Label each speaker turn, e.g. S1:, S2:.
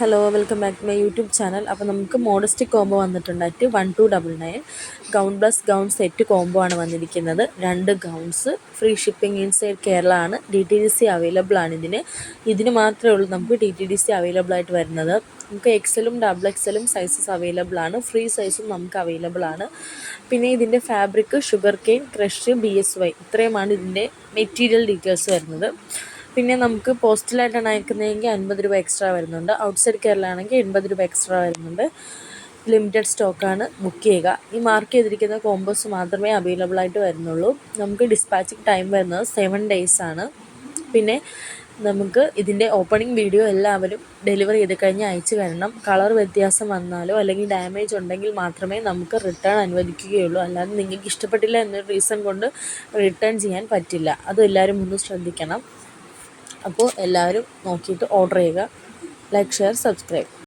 S1: Hello welcome back to my YouTube channel അപ്പോൾ നമുക്ക് modest combo വന്നിട്ടുണ്ട്. At one two double nine gown plus gown set combo ആണ് വന്നിരിക്കുന്നത്. രണ്ട് gowns free shipping inside Kerala ആണ്. D T D C available ആണ് ഇതിന്. ഇതിന് മാത്രമേ ഉള്ളൂ നമുക്ക് D T D C available ആയിട്ട് വരുന്നത്. നമുക്ക് എക്സലും ഡബിൾ എക്സലും സൈസസ് അവൈലബിൾ ആണ്. ഫ്രീ സൈസും നമുക്ക് അവൈലബിൾ ആണ്. പിന്നെ ഇതിന്റെ fabric sugar cane crush B S Y ഇത്രയുമാണ് ഇതിന്റെ മെറ്റീരിയൽ ഡീറ്റെയിൽസ് വരുന്നത്. പിന്നെ നമുക്ക് പോസ്റ്റലായിട്ടാണ് അയക്കുന്നതെങ്കിൽ അൻപത് രൂപ എക്സ്ട്രാ വരുന്നുണ്ട്. ഔട്ട്സൈഡ് കേരള ആണെങ്കിൽ എൺപത് രൂപ എക്സ്ട്രാ വരുന്നുണ്ട്. ലിമിറ്റഡ് സ്റ്റോക്കാണ് ബുക്ക് ചെയ്യുക. ഈ മാർക്ക് ചെയ്തിരിക്കുന്ന കോമ്പോസ് മാത്രമേ അവൈലബിൾ ആയിട്ട് വരുന്നുള്ളൂ. നമുക്ക് ഡിസ്പാച്ചിങ് ടൈം വരുന്നത് സെവൻ ഡേയ്സ് ആണ്. പിന്നെ നമുക്ക് ഇതിന്റെ ഓപ്പണിംഗ് വീഡിയോ എല്ലാവരും ഡെലിവറി ചെയ്ത് കഴിഞ്ഞ് അയച്ചു തരണം കളർ വ്യത്യാസം വന്നാലോ അല്ലെങ്കിൽ ഡാമേജ് ഉണ്ടെങ്കിൽ മാത്രമേ നമുക്ക് റിട്ടേൺ അനുവദിക്കുകയുള്ളൂ. അല്ലാതെ നിങ്ങൾക്ക് ഇഷ്ടപ്പെട്ടില്ല എന്നൊരു റീസൺ കൊണ്ട് റിട്ടേൺ ചെയ്യാൻ പറ്റില്ല. അത് എല്ലാവരും ഒന്ന് ശ്രദ്ധിക്കണം. അപ്പോൾ എല്ലാവരും നോക്കിയിട്ട് ഓർഡർ ചെയ്യുക. Like share subscribe